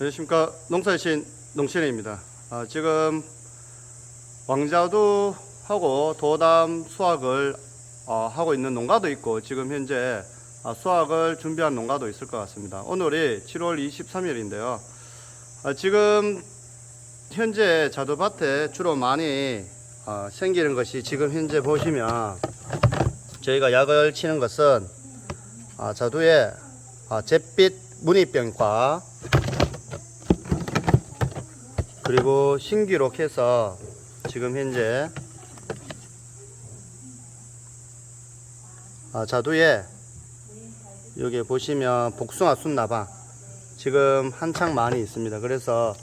안녕하십니까 농사의 신 농신혜입니다. 아, 지금 왕자두 하고 도담 수확을 어, 하고 있는 농가도 있고 지금 현재 아, 수확을 준비한 농가도 있을 것 같습니다. 오늘이 7월 23일인데요. 아, 지금 현재 자두밭에 주로 많이 어, 생기는 것이 지금 현재 보시면 저희가 약을 치는 것은 아, 자두에 아, 잿빛 무늬병과 그리고 신기록 해서 지금 현재 아, 자두에 여기 보시면 복숭아 순나방 지금 한창 많이 있습니다. 그래서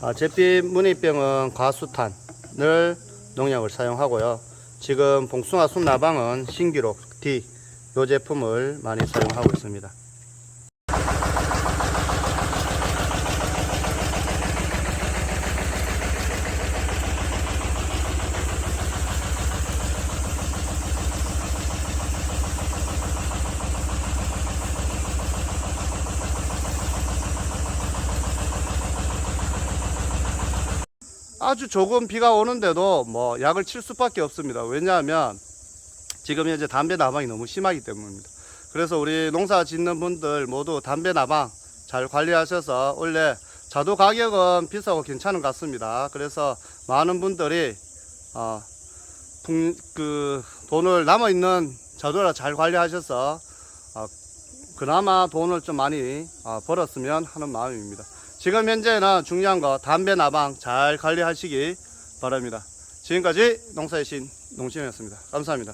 아, 잿빛 무늬병은 과수탄을 농약을 사용하고요. 지금 복숭아 순나방은 신기록 D 요 제품을 많이 사용하고 있습니다. 아주 조금 비가 오는데도 뭐 약을 칠 수밖에 없습니다. 왜냐하면 지금 현재 담배 나방이 너무 심하기 때문입니다. 그래서 우리 농사 짓는 분들 모두 담배 나방 잘 관리하셔서 원래 자두 가격은 비싸고 괜찮은 것 같습니다. 그래서 많은 분들이 어, 풍- 그 돈을 남아 있는 자두를 잘 관리하셔서 어, 그나마 돈을 좀 많이 어, 벌었으면 하는 마음입니다. 지금 현재는 중요한 거 담배 나방 잘 관리하시기 바랍니다. 지금까지 농사의 신 농신이었습니다. 감사합니다.